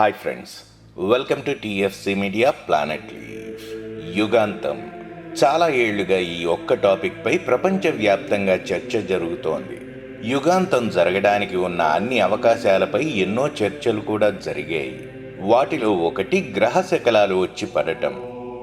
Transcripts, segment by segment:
Hi friends welcome to TFC media planet leave యుగాంతం. చాలా ఏళ్ళుగా ఈ ఒక్క టాపిక్పై ప్రపంచవ్యాప్తంగా చర్చ జరుగుతోంది. యుగాంతం జరగడానికి ఉన్న అన్ని అవకాశాలపై ఎన్నో చర్చలు కూడా జరిగాయి. వాటిలో ఒకటి గ్రహ శకలాలు వచ్చి పడటం.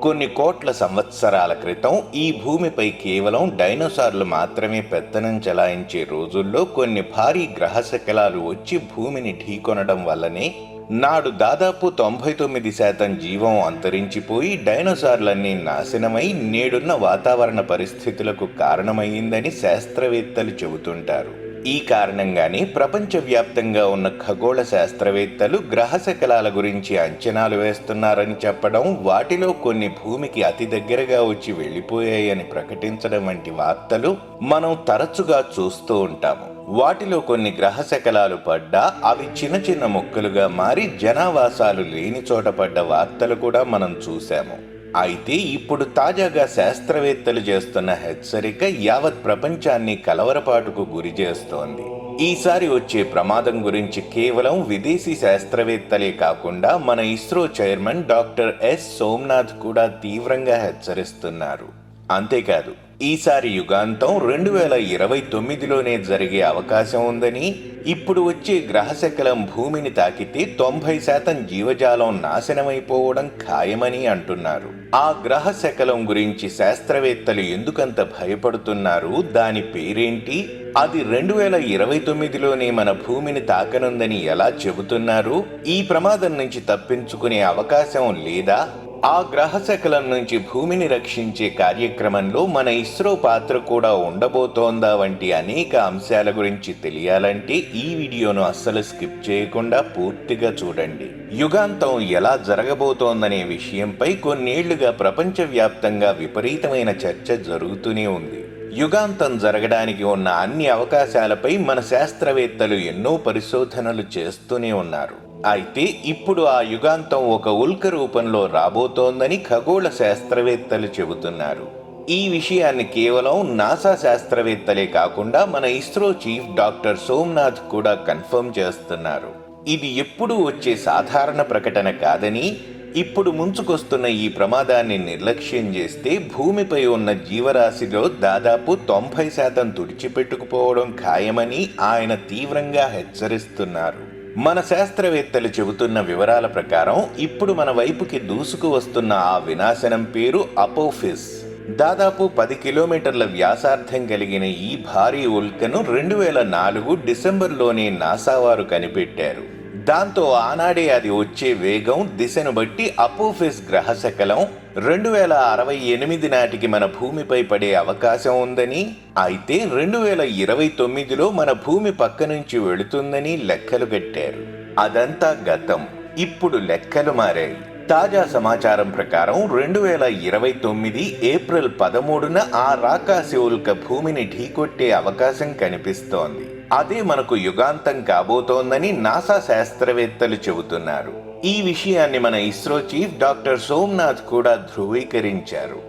కొన్ని కోట్ల సంవత్సరాల క్రితం ఈ భూమిపై కేవలం డైనోసార్లు మాత్రమే పెత్తనం చెలాయించే రోజుల్లో కొన్ని భారీ గ్రహ శకలాలు వచ్చి భూమిని ఢీకొనడం వల్లనే నాడు దాదాపు తొంభై తొమ్మిది శాతం జీవం అంతరించిపోయి డైనోసార్లన్నీ నాశనమై నేడున్న వాతావరణ పరిస్థితులకు కారణమైందని శాస్త్రవేత్తలు చెబుతుంటారు. ఈ కారణంగానే ప్రపంచవ్యాప్తంగా ఉన్న ఖగోళ శాస్త్రవేత్తలు గ్రహ శకలాల గురించి అంచనాలు వేస్తున్నారని చెప్పడం వాటిలో కొన్ని భూమికి అతి దగ్గరగా వచ్చి వెళ్ళిపోయాయని ప్రకటించడం వంటి వార్తలు మనం తరచుగా చూస్తూ ఉంటాము. వాటిలో కొన్ని గ్రహ శకలాలు పడ్డా అవి చిన్న చిన్న ముక్కలుగా మారి జనావాసాలు లేని చోట పడ్డ వార్తలు కూడా మనం చూశాము. అయితే ఇప్పుడు తాజాగా శాస్త్రవేత్తలు చేస్తున్న హెచ్చరిక యావత్ ప్రపంచాన్ని కలవరపాటుకు గురి చేస్తోంది. ఈసారి వచ్చే ప్రమాదం గురించి కేవలం విదేశీ శాస్త్రవేత్తలే కాకుండా మన ISRO chairman doctor S Somnath కూడా తీవ్రంగా హెచ్చరిస్తున్నారు. అంతేకాదు ఈసారి యుగాంతం రెండు వేల ఇరవై తొమ్మిదిలోనే జరిగే అవకాశం ఉందని ఇప్పుడు వచ్చే గ్రహశకలం భూమిని తాకితే తొంభై శాతం జీవజాలం నాశనమైపోవడం ఖాయమని అంటున్నారు. ఆ గ్రహ శకలం గురించి శాస్త్రవేత్తలు ఎందుకంత భయపడుతున్నారు? దాని పేరేంటి? అది రెండు వేల ఇరవై తొమ్మిదిలోనే మన భూమిని తాకనుందని ఎలా చెబుతున్నారు? ఈ ప్రమాదం నుంచి తప్పించుకునే అవకాశం లేదా? ఆ గ్రహశకలం నుంచి భూమిని రక్షించే కార్యక్రమంలో మన ఇస్రో పాత్ర కూడా ఉండబోతోందా వంటి అనేక అంశాల గురించి తెలియాలంటే ఈ వీడియోను అస్సలు స్కిప్ చేయకుండా పూర్తిగా చూడండి. యుగాంతం ఎలా జరగబోతోందనే విషయంపై కొన్నేళ్ళుగా ప్రపంచవ్యాప్తంగా విపరీతమైన చర్చ జరుగుతూనే ఉంది. యుగాంతం జరగడానికి ఉన్న అన్ని అవకాశాలపై మన శాస్త్రవేత్తలు ఎన్నో పరిశోధనలు చేస్తూనే ఉన్నారు. అయితే ఇప్పుడు ఆ యుగాంతం ఒక ఉల్క రూపంలో రాబోతోందని ఖగోళ శాస్త్రవేత్తలు చెబుతున్నారు. ఈ విషయాన్ని కేవలం నాసా శాస్త్రవేత్తలే కాకుండా మన ఇస్రో చీఫ్ డాక్టర్ సోమ్నాథ్ కూడా కన్ఫర్మ్ చేస్తున్నారు. ఇది ఎప్పుడూ వచ్చే సాధారణ ప్రకటన కాదని ఇప్పుడు ముంచుకొస్తున్న ఈ ప్రమాదాన్ని నిర్లక్ష్యం చేస్తే భూమిపై ఉన్న జీవరాశిలో దాదాపు తొంభై శాతం తుడిచిపెట్టుకుపోవడం ఖాయమని ఆయన తీవ్రంగా హెచ్చరిస్తున్నారు. మన శాస్త్రవేత్తలు చెబుతున్న వివరాల ప్రకారం ఇప్పుడు మన వైపుకి దూసుకు వస్తున్న ఆ వినాశనం పేరు అపోఫిస్. దాదాపు పది కిలోమీటర్ల వ్యాసార్థం కలిగిన ఈ భారీ ఉల్కను రెండు వేల నాలుగు డిసెంబర్లోనే నాసా వారు కనిపెట్టారు. దాంతో ఆనాడే అది వచ్చే వేగం దిశను బట్టి అపోఫిస్ గ్రహశకలం రెండు వేల అరవై ఎనిమిది నాటికి మన భూమిపై పడే అవకాశం ఉందని అయితే రెండు వేల ఇరవై తొమ్మిదిలో మన భూమి పక్క నుంచి వెళుతుందని లెక్కలు కట్టారు. అదంతా గతం. ఇప్పుడు లెక్కలు మారాయి. తాజా సమాచారం ప్రకారం రెండు వేల ఇరవై తొమ్మిది ఏప్రిల్ పదమూడున ఆ రాకాసి ఉల్క భూమిని ఢీకొట్టే అవకాశం కనిపిస్తోంది. అదే మనకు యుగాంతం కాబోతోందని నాసా శాస్త్రవేత్తలు చెబుతున్నారు. ఈ విషయాన్ని మన ఇస్రో చీఫ్ డాక్టర్ సోమ్నాథ్ కూడా ధృవీకరించారు.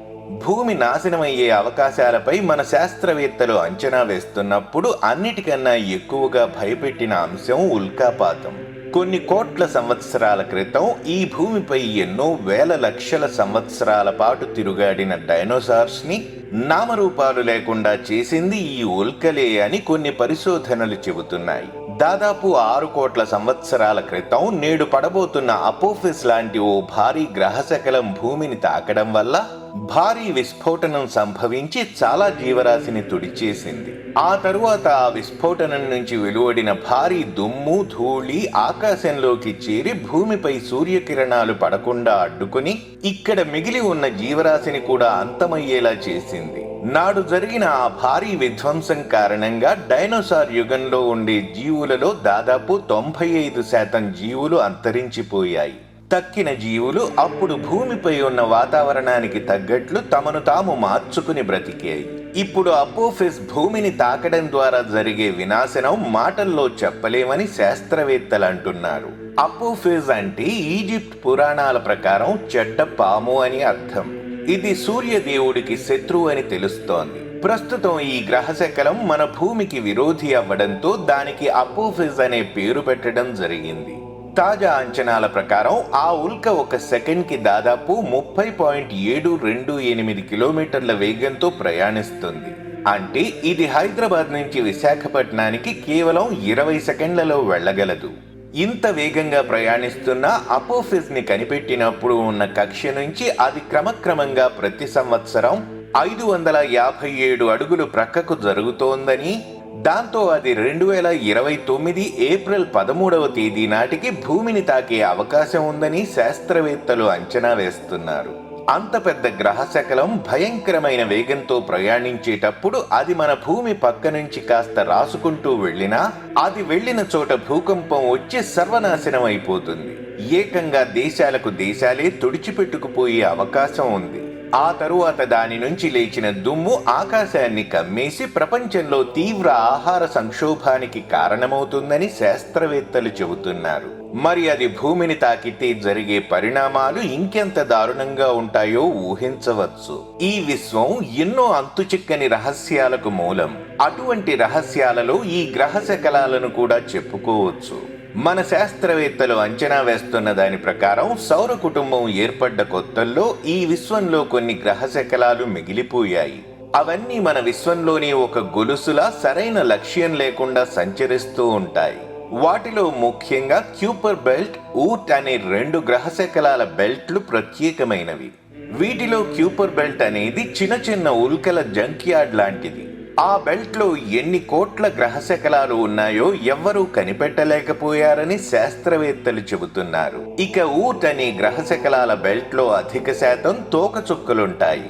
భూమి నాశనమయ్యే అవకాశాలపై మన శాస్త్రవేత్తలు అంచనా వేస్తున్నప్పుడు అన్నిటికన్నా ఎక్కువగా భయపెట్టిన అంశం ఉల్కాపాతం. కొన్ని కోట్ల సంవత్సరాల క్రితం ఈ భూమిపై ఎన్నో వేల లక్షల సంవత్సరాల పాటు తిరుగాడిన డైనోసార్స్ని నామరూపాలు లేకుండా చేసింది ఈ ఉల్కలే అని కొన్ని పరిశోధనలు చెబుతున్నాయి. దాదాపు ఆరు కోట్ల సంవత్సరాల క్రితం నేడు పడబోతున్న అపోఫిస్ లాంటి ఓ భారీ గ్రహశకలం భూమిని తాకడం వల్ల భారీ విస్ఫోటనం సంభవించి చాలా జీవరాశిని తుడిచేసింది. ఆ తరువాత ఆ విస్ఫోటనం నుంచి వెలువడిన భారీ దుమ్ము ధూళి ఆకాశంలోకి చేరి భూమిపై సూర్యకిరణాలు పడకుండా అడ్డుకుని ఇక్కడ మిగిలి ఉన్న జీవరాశిని కూడా అంతమయ్యేలా చేసింది. నాడు జరిగిన ఆ భారీ విధ్వంసం కారణంగా డైనోసార్ యుగంలో ఉండే జీవులలో దాదాపు తొంభై ఐదు శాతం జీవులు అంతరించిపోయాయి. తక్కిన జీవులు అప్పుడు భూమిపై ఉన్న వాతావరణానికి తగ్గట్లు తమను తాము మార్చుకుని బ్రతికాయి ఇప్పుడు అపోఫిస్ భూమిని తాకడం ద్వారా జరిగే వినాశనం మాటల్లో చెప్పలేమని శాస్త్రవేత్తలు అంటున్నారు. అపోఫిస్ అంటే ఈజిప్ట్ పురాణాల ప్రకారం చెడ్డ పాము అని అర్థం. ఇది సూర్యదేవుడికి శత్రువు అని తెలుస్తోంది. ప్రస్తుతం ఈ గ్రహశకలం మన భూమికి విరోధి అవ్వడంతో దానికి అపోఫిస్ అనే పేరు పెట్టడం జరిగింది. తాజా అంచనాల ప్రకారం ఆ ఉల్క ఒక సెకండ్కి దాదాపు ముప్పై పాయింట్ ఏడు రెండు ఎనిమిది కిలోమీటర్ల వేగంతో ప్రయాణిస్తుంది. అంటే ఇది హైదరాబాద్ నుంచి విశాఖపట్నానికి కేవలం ఇరవై సెకండ్లలో వెళ్ళగలదు. ఇంత వేగంగా ప్రయాణిస్తున్న అపోఫిస్ని కనిపెట్టినప్పుడు ఉన్న కక్ష నుంచి అది క్రమక్రమంగా ప్రతి సంవత్సరం ఐదు వందల యాభై ఏడు అడుగులు ప్రక్కకు జరుగుతోందని దాంతో అది రెండు వేల ఇరవై తొమ్మిది ఏప్రిల్ పదమూడవ తేదీ నాటికి భూమిని తాకే అవకాశం ఉందని శాస్త్రవేత్తలు అంచనా వేస్తున్నారు. అంత పెద్ద గ్రహ శకలం భయంకరమైన వేగంతో ప్రయాణించేటప్పుడు అది మన భూమి పక్క నుంచి కాస్త రాసుకుంటూ వెళ్ళినా అది వెళ్ళిన చోట భూకంపం వచ్చి సర్వనాశనం అయిపోతుంది. ఏకంగా దేశాలకు దేశాలే తుడిచిపెట్టుకుపోయే అవకాశం ఉంది. ఆ తరువాత దాని నుంచి లేచిన దుమ్ము ఆకాశాన్ని కమ్మేసి ప్రపంచంలో తీవ్ర ఆహార సంక్షోభానికి కారణమవుతుందని శాస్త్రవేత్తలు చెబుతున్నారు. మరి అది భూమిని తాకితే జరిగే పరిణామాలు ఇంకెంత దారుణంగా ఉంటాయో ఊహించవచ్చు. ఈ విశ్వం ఎన్నో అంతుచిక్కని రహస్యాలకు మూలం. అటువంటి రహస్యాలలో ఈ గ్రహ శకలాలను కూడా చెప్పుకోవచ్చు. మన శాస్త్రవేత్తలు అంచనా వేస్తున్న దాని ప్రకారం సౌర కుటుంబం ఏర్పడ్డ కొత్తల్లో ఈ విశ్వంలో కొన్ని గ్రహ శకలాలు మిగిలిపోయాయి. అవన్నీ మన విశ్వంలోని ఒక గొలుసులా సరైన లక్ష్యం లేకుండా సంచరిస్తూ ఉంటాయి. వాటిలో ముఖ్యంగా క్యూపర్ బెల్ట్ ఊట్ అనే రెండు గ్రహ శకలాల బెల్ట్లు ప్రత్యేకమైనవి. వీటిలో క్యూపర్ బెల్ట్ అనేది చిన్న చిన్న ఉల్కల జంక్ యార్డ్ లాంటిది. ఆ బెల్ట్లో ఎన్ని కోట్ల గ్రహశకలాలు ఉన్నాయో ఎవ్వరూ కనిపెట్టలేకపోయారని శాస్త్రవేత్తలు చెబుతున్నారు. ఇక ఊట్ అనే గ్రహశకలాల బెల్ట్లో అధిక శాతం తోకచుక్కలుంటాయి.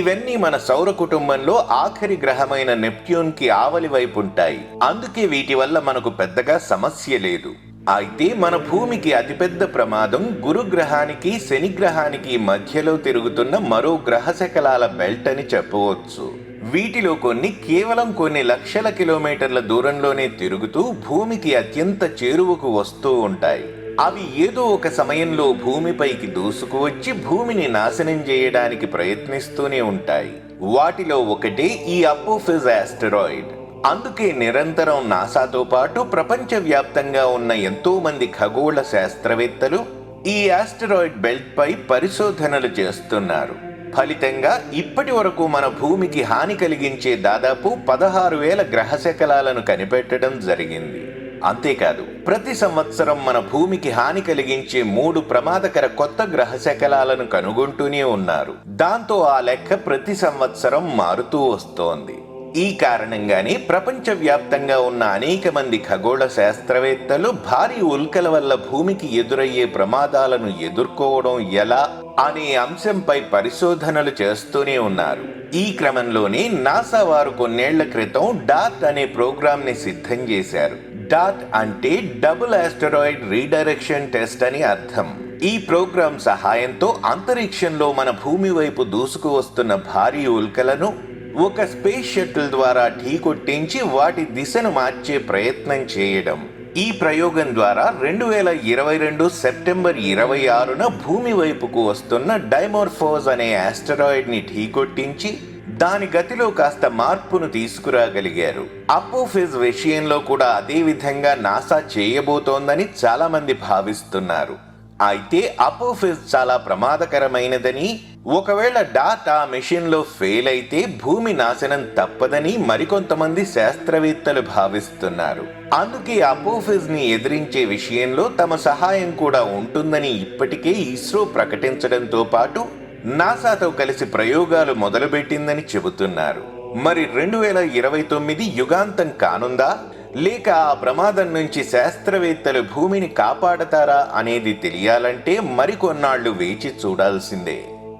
ఇవన్నీ మన సౌర కుటుంబంలో ఆఖరి గ్రహమైన నెప్ట్యూన్కి ఆవలి వైపు ఉంటాయి అందుకే వీటి వల్ల మనకు పెద్దగా సమస్య లేదు. అయితే మన భూమికి అతిపెద్ద ప్రమాదం గురుగ్రహానికి శనిగ్రహానికి మధ్యలో తిరుగుతున్న మరో గ్రహశకలాల బెల్ట్ అని చెప్పవచ్చు. వీటిలో కొన్ని కేవలం కొన్ని లక్షల కిలోమీటర్ల దూరంలోనే తిరుగుతూ భూమికి అత్యంత చేరువకు వస్తూ ఉంటాయి. అవి ఏదో ఒక సమయంలో భూమిపైకి దూసుకువచ్చి భూమిని నాశనం చేయడానికి ప్రయత్నిస్తూనే ఉంటాయి. వాటిలో ఒకటే ఈ అపోఫిజ్ ఆస్టరాయిడ్. అందుకే నిరంతరం నాసాతో పాటు ప్రపంచవ్యాప్తంగా ఉన్న ఎంతో మంది ఖగోళ శాస్త్రవేత్తలు ఈ ఆస్టరాయిడ్ బెల్ట్పై పరిశోధనలు చేస్తున్నారు. ఫలితంగా ఇప్పటి వరకు మన భూమికి హాని కలిగించే దాదాపు పదహారు వేల గ్రహశకలాలను కనిపెట్టడం జరిగింది. అంతేకాదు ప్రతి సంవత్సరం మన భూమికి హాని కలిగించే మూడు ప్రమాదకర కొత్త గ్రహ శకలాలను కనుగొంటూనే ఉన్నారు. దాంతో ఆ లెక్క ప్రతి సంవత్సరం మారుతూ వస్తోంది. ఈ కారణంగానే ప్రపంచవ్యాప్తంగా ఉన్న అనేక మంది ఖగోళ శాస్త్రవేత్తలు భారీ ఉల్కల వల్ల భూమికి ఎదురయ్యే ప్రమాదాలను ఎదుర్కోవడం ఎలా అనే అంశంపై పరిశోధనలు చేస్తూనే ఉన్నారు. ఈ క్రమంలోనే నాసా వారు కొన్నేళ్ళ క్రితం డాట్ అనే ప్రోగ్రామ్ని సిద్ధం చేశారు. డాట్ అంటే డబుల్ ఆస్టరాయిడ్ రీడైరెక్షన్ టెస్ట్ అని అర్థం. ఈ ప్రోగ్రాం సహాయంతో అంతరిక్షంలో మన భూమి వైపు దూసుకు వస్తున్న భారీ ఉల్కలను ఒక స్పేస్ షటిల్ ద్వారా ఢీకొట్టించి వాటి దిశను మార్చే ప్రయత్నం చేయడం. ఈ ప్రయోగం ద్వారా రెండు వేల ఇరవై రెండు సెప్టెంబర్ ఇరవై ఆరున భూమి వైపుకు వస్తున్న డైమోర్ఫోజ్ అనే ఆస్టరాయిడ్ని ఢీకొట్టించి దాని గతిలో కాస్త మార్పును తీసుకురాగలిగారు. అపోఫిజ్ విషయంలో కూడా అదే విధంగా నాసా చేయబోతోందని చాలా మంది భావిస్తున్నారు. అయితే అపోఫిజ్ చాలా ప్రమాదకరమైనదని ఒకవేళ డాట్ ఆ మెషిన్ ఫెయిల్ అయితే భూమి నాశనం తప్పదని మరికొంతమంది శాస్త్రవేత్తలు భావిస్తున్నారు. అందుకే అపోఫిజ్ని ఎదిరించే విషయంలో తమ సహాయం కూడా ఉంటుందని ఇప్పటికే ఇస్రో ప్రకటించడంతో పాటు నాసాతో కలిసి ప్రయోగాలు మొదలుపెట్టిందని చెబుతున్నారు. మరి రెండు వేల ఇరవై తొమ్మిది యుగాంతం కానుందా? లేక ఆ ప్రమాదం నుంచి శాస్త్రవేత్తలు భూమిని కాపాడతారా అనేది తెలియాలంటే మరికొన్నాళ్ళు వేచి చూడాల్సిందే.